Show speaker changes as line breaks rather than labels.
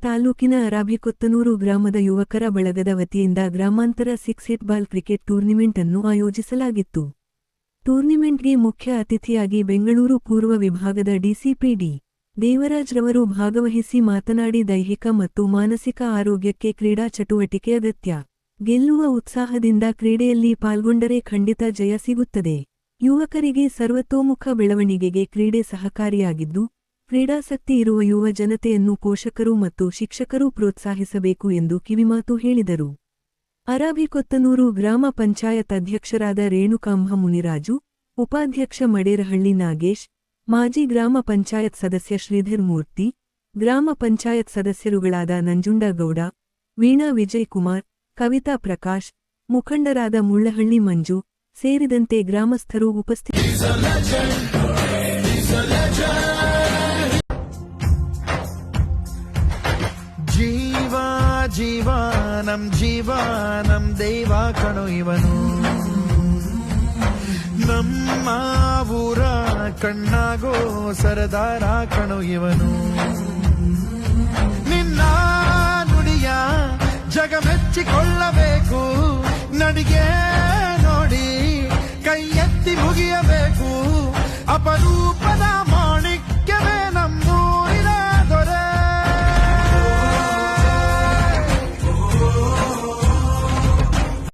ತಾಲೂಕಿನ ಅರಾಭಿಕೊತ್ತನೂರು ಗ್ರಾಮದ ಯುವಕರ ಬಳಗದ ವತಿಯಿಂದ ಗ್ರಾಮಾಂತರ six hit ball cricket tournament ಅನ್ನು ಆಯೋಜಿಸಲಾಗಿತ್ತು. ಟೂರ್ನಿಮೆಂಟ್ಗೆ ಮುಖ್ಯ ಅತಿಥಿಯಾಗಿ ಬೆಂಗಳೂರು ಪೂರ್ವ ವಿಭಾಗದ ಡಿಸಿಪಿಡಿ ದೇವರಾಜ್ ರವರು ಭಾಗವಹಿಸಿ ಮಾತನಾಡಿ ದೈಹಿಕ ಮತ್ತು ಮಾನಸಿಕ ಆರೋಗ್ಯಕ್ಕೆ ಕ್ರೀಡಾ ಚಟುವಟಿಕೆ ಅಗತ್ಯ. ಗೆಲ್ಲುವ ಉತ್ಸಾಹದಿಂದ ಕ್ರೀಡೆಯಲ್ಲಿ ಪಾಲ್ಗೊಂಡರೆ ಖಂಡಿತ ಜಯ ಸಿಗುತ್ತದೆ. ಯುವಕರಿಗೆ ಸರ್ವತೋಮುಖ ಬೆಳವಣಿಗೆಗೆ ಕ್ರೀಡೆ ಸಹಕಾರಿಯಾಗಿದ್ದು ಕ್ರೀಡಾಸಕ್ತಿ ಇರುವ ಯುವ ಜನತೆಯನ್ನು ಪೋಷಕರು ಮತ್ತು ಶಿಕ್ಷಕರು ಪ್ರೋತ್ಸಾಹಿಸಬೇಕು ಎಂದು ಕಿವಿಮಾತು ಹೇಳಿದರು. ಅರಾಬಿಕೊತ್ತನೂರು ಗ್ರಾಮ ಪಂಚಾಯತ್ ಅಧ್ಯಕ್ಷರಾದ ರೇಣುಕಾಂಬ ಮುನಿರಾಜು, ಉಪಾಧ್ಯಕ್ಷ ಮಡೇರಹಳ್ಳಿ ನಾಗೇಶ್, ಮಾಜಿ ಗ್ರಾಮ ಪಂಚಾಯತ್ ಸದಸ್ಯ ಶ್ರೀಧರ್ ಮೂರ್ತಿ, ಗ್ರಾಮ ಪಂಚಾಯತ್ ಸದಸ್ಯರುಗಳಾದ ನಂಜುಂಡಗೌಡ ವೀಣಾ ವಿಜಯ್ ಕುಮಾರ್ ಕವಿತಾ ಪ್ರಕಾಶ್, ಮುಖಂಡರಾದ ಮುಳ್ಳಹಳ್ಳಿ ಮಂಜು ಸೇರಿದಂತೆ ಗ್ರಾಮಸ್ಥರು ಉಪಸ್ಥಿತರಿದ್ದರು
ಜೀವ ಜೀವ, ನಮ್ ಜೀವ, ನಮ್ ದೈವ ಕಣು ಇವನು. ನಮ್ಮ ಊರ ಕಣ್ಣಾಗೋ ಸರದಾರ ಕಣು ಇವನು. ನಿನ್ನ ನುಡಿಯ ಜಗ ಮೆಚ್ಚಿಕೊಳ್ಳಬೇಕು ನಡಿಗೆ ನೋಡಿ ಕೈ ಎತ್ತಿ ಮುಗಿಯಬೇಕು ಅಪರೂಪ